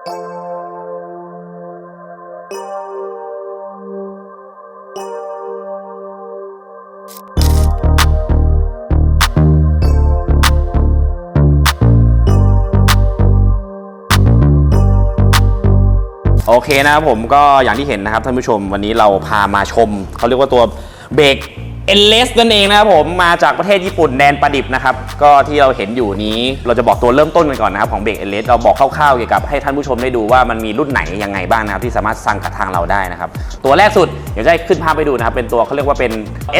โอเคนะครับผมก็อย่างที่เห็นนะครับท่านผู้ชมวันนี้เราพามาชมเขาเรียกว่าตัวเบรก เอเลสนั่นเองนะครับผมมาจากประเทศญี่ปุ่นแดนประดิบนะครับ ก็ที่เราเห็นอยู่นี้เราจะบอกตัวเริ่มต้นกันก่อนนะครับ ของเบรกเอเลสเราบอกคร่าวๆเกี่ยวกับให้ท่านผู้ชมได้ดูว่ามันมีรุ่นไหนยังไงบ้างนะครับที่สามารถสั่งกับทางเราได้นะครับ ตัวแรกสุดเดี๋ยวจะให้ขึ้นภาพไปดูนะครับ เป็นตัวเขาเรียกว่าเป็น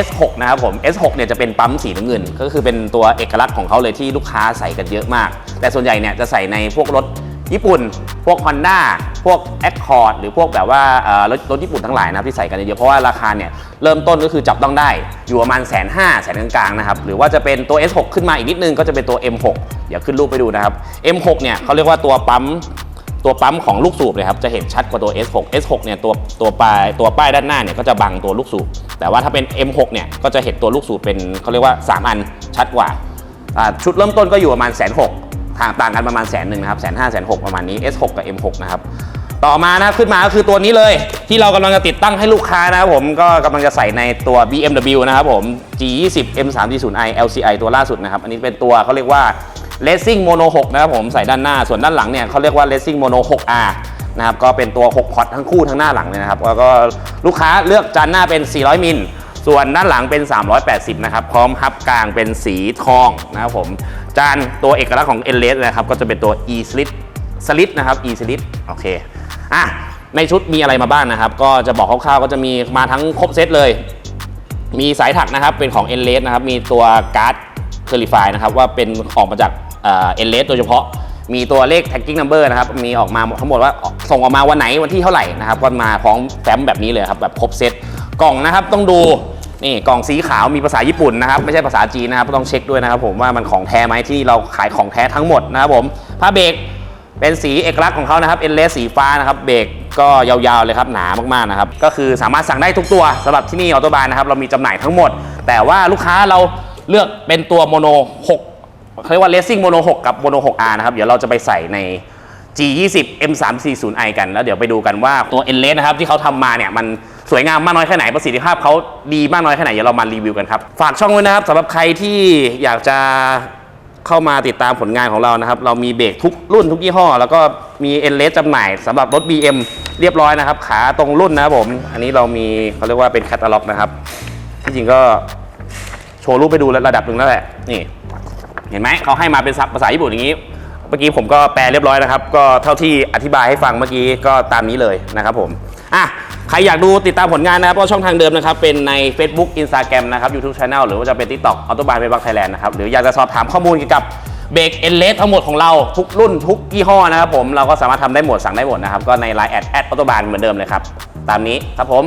S6 นะครับผม S6 เนี่ยจะเป็นปั๊มสีน้ำเงิน ก็คือเป็นตัวเอกลักษณ์ของเขาเลยที่ลูกค้าใส่กันเยอะมาก แต่ส่วนใหญ่เนี่ยจะใส่ในพวกรถญี่ปุ่น พวก Honda พวก Accord หรือพวกแบบว่ารถรถญี่ปุ่นทั้งหลายนะครับที่ใส่กันเยอะๆเพราะว่าราคาเนี่ยเริ่มต้นก็คือจับต้องได้อยู่ประมาณแสนห้าแสนกลางๆนะครับหรือว่าจะเป็นตัว S6 ขึ้นมาอีกนิดนึงก็จะเป็นตัว M6 เดี๋ยวขึ้นรูปไปดูนะครับ M6 เนี่ยเขาเรียกว่าตัวปั๊มตัวปั๊มของลูกสูบเลยครับจะเห็นชัดกว่าตัว S6 S6 เนี่ยตัวตัวปลายตัวป้ายด้านหน้าเนี่ยก็จะบังตัวลูกสูบแต่ว่าถ้าเป็น M6 เนี่ยก็จะเห็นตัวลูกสูบเป็นเขาเรียกว่า 3 อันชัดกว่าอ่าชุดเริ่มต้นก็อยู่ประมาณแสนหก ทางต่างกันประมาณแสนหนึ่งนะครับแสนห้าแสนหกประมาณนี้ S6 กับ M6 นะครับต่อมานะขึ้นมาก็คือตัวนี้เลยที่เรากำลังจะติดตั้งให้ลูกค้านะครับผมก็กำลังจะใส่ในตัว BMW นะครับผม G20 M340i LCI ตัวล่าสุดนะครับอันนี้เป็นตัวเขาเรียกว่า Racing Mono 6 นะครับผมใส่ด้านหน้าส่วนด้านหลังเนี่ยเขาเรียกว่า Racing Mono 6R นะครับก็เป็นตัว 6 พอร์ตทั้งคู่ทั้งหน้าหลังเลยนะครับแล้วก็ลูกค้าเลือกจานหน้าเป็น 400 มิลส่วนด้านหลังเป็น 380 นะครับ พร้อมฮับกลางเป็นสีทองนะครับผม จานตัวเอกลักษณ์ของ e l e s นะครับก็จะเป็นตัว e slit slit นะครับ e slit โอเคอะในชุดมีอะไรมาบ้างนะครับ ก็จะบอกคร่าวๆ ก็จะมีมาทั้งครบเซตเลย มีสายถักนะครับเป็นของ e n l e s นะครับมีตัวการ์ดเคอร์ i ฟายนะครับว่าเป็นออกมาจากเอ็นเลสโดยเฉพาะมีตัวเลข tagging number นะครับ มีออกมาทั้งหมดว่าส่งออกมาวันไหนวันที่เท่าไหร่นะครับ ก็มาพร้อมแฟ้มแบบนี้เลยครับ แบบครบเซต กล่องนะครับต้องดู นี่กล่องสีขาวมีภาษาญี่ปุ่นนะครับไม่ใช่ภาษาจีนนะครับต้องเช็คด้วยนะครับ ผมว่ามันของแท้ไหมที่เราขายของแท้ทั้งหมดนะครับผมผ้าเบรกเป็นสีเอกลักษณ์ของเขานะครับเอ็นเลสสีฟ้านะครับเบรกก็ยาวๆเลยครับหนามากๆนะครับก็คือสามารถสั่งได้ทุกตัวสำหรับที่นี่ออโตบานนะครับเรามีจำหน่ายทั้งหมด แต่ว่าลูกค้าเราเลือกเป็นตัวโมโน6เขาเรียกว่า Racing Mono 6กับ Mono 6R นะครับเดี๋ยวเราจะไปใส่ใน G20 M340i กันแล้วเดี๋ยวไปดูกันว่าตัว e n l e s นะครับที่เขาทำมาเนี่ยมัน สวยงามมากน้อยแค่ไหนประสิทธิภาพเขาดีมากน้อยแค่ไหนเดี๋ยวเรามารีวิวกันครับฝากช่องไว้นะครับสำหรับใครที่อยากจะเข้ามาติดตามผลงานของเรานะครับ เรามีเบรกทุกรุ่นทุกยี่ห้อ แล้วก็มี e n l e s จำหน่ายสำหรับรถ BM เรียบร้อยนะครับ ขาตรงรุ่นนะครับผม อันนี้เรามีเขาเรียกว่าเป็นแคตตาล็อกนะครับ ที่จริงก็โชว์รูปไปดูระดับหนึ่งแล้วแหละนี่เห็นไหมเขาให้มาเป็นภาษาญี่ปุ่นอย่างนี้ เมื่อกี้ผมก็แปลเรียบร้อยนะครับ ก็เท่าที่อธิบายให้ฟังเมื่อกี้ก็ตามนี้เลยนะครับผมอะ ใครอยากดูติดตามผลงานนะครับก็ช่องทางเดิมนะครับ เป็นใน Facebook Instagram นะครับ YouTube Channel หรือว่าจะเป็น TikTok a u t o b a n ไปบักไทยแลนด์นะครับ หรืออยากจะสอบถามข้อมูลเกี่ยวกับเบรกเอ็นเลสทั้งหมดของเราทุกรุ่นทุกยี่ห้อนะครับผมเราก็สามารถทำได้หมดสั่งได้หมดนะครับก็ใน Line แอดแอดออโตบานเหมือนเดิมเลยครับตามนี้ครับผม